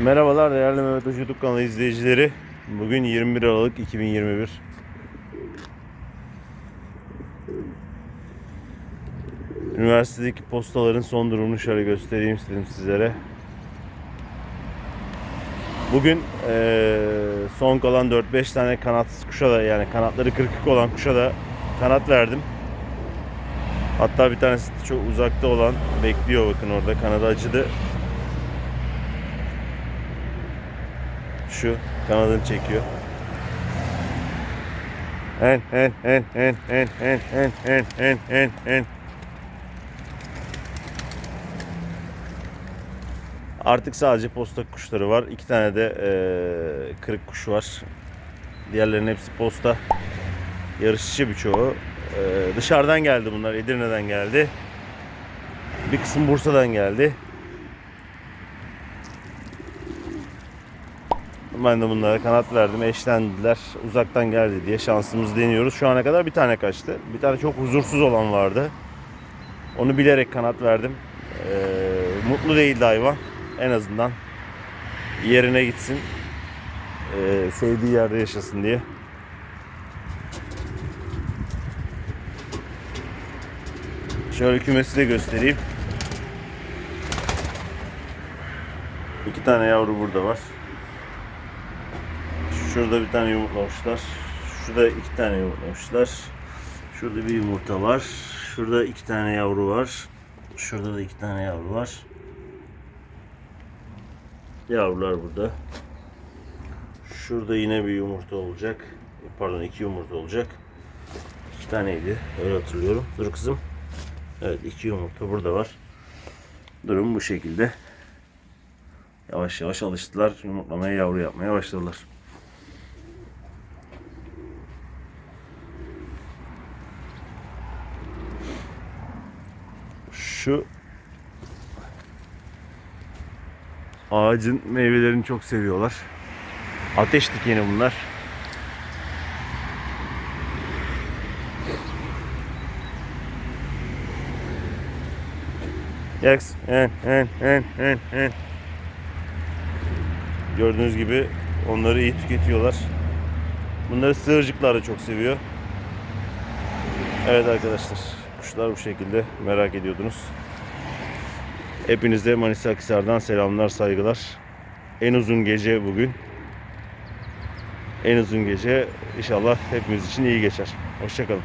Merhabalar değerli Mehmet Hoca YouTube kanalı izleyicileri. Bugün 21 Aralık 2021. Üniversitedeki postaların son durumunu şöyle göstereyim istedim sizlere. Bugün eee, son kalan 4-5 tane kanatsız kuşa da yani kanatları kırık olan kuşa da kanat verdim. Hatta bir tanesi çok uzakta olan bekliyor bakın orada kanadı acıdı. Şu kanadını çekiyor. En en en en en en en en en en en Artık sadece posta kuşları var. İki tane de eee, kırık kuş var. Diğerlerinin hepsi posta. Yarışçı birçoğu. Eee dışarıdan geldi bunlar. Edirne'den geldi. Bir kısım Bursa'dan geldi. Ben de bunlara kanat verdim. Eşlendiler. Uzaktan geldi diye şansımızı deniyoruz. Şu ana kadar bir tane kaçtı. Bir tane çok huzursuz olan vardı. Onu bilerek kanat verdim. Ee, mutlu değildi hayvan. En azından yerine gitsin. Ee, sevdiği yerde yaşasın diye. Şöyle kümesi de göstereyim. İki tane yavru burada var. Şurada bir tane yumurtlamışlar. Şurada iki tane yumurtlamışlar. Şurada bir yumurta var. Şurada iki tane yavru var. Şurada da iki tane yavru var. Yavrular burada. Şurada yine bir yumurta olacak. Pardon iki yumurta olacak. İki taneydi. Öyle hatırlıyorum. Dur kızım. Evet iki yumurta burada var. Durum bu şekilde. Yavaş yavaş alıştılar. Yumurtlamaya yavru yapmaya başladılar. Şu ağacın meyvelerini çok seviyorlar. Ateş dikeni bunlar. Yes. En, en, en, en, en. Gördüğünüz gibi onları iyi tüketiyorlar. Bunları sığırcıklar da çok seviyor. Evet arkadaşlar. Kuşlar bu şekilde merak ediyordunuz. Hepinize Manisa Akhisar'dan selamlar, saygılar. En uzun gece bugün. En uzun gece inşallah hepimiz için iyi geçer. Hoşçakalın.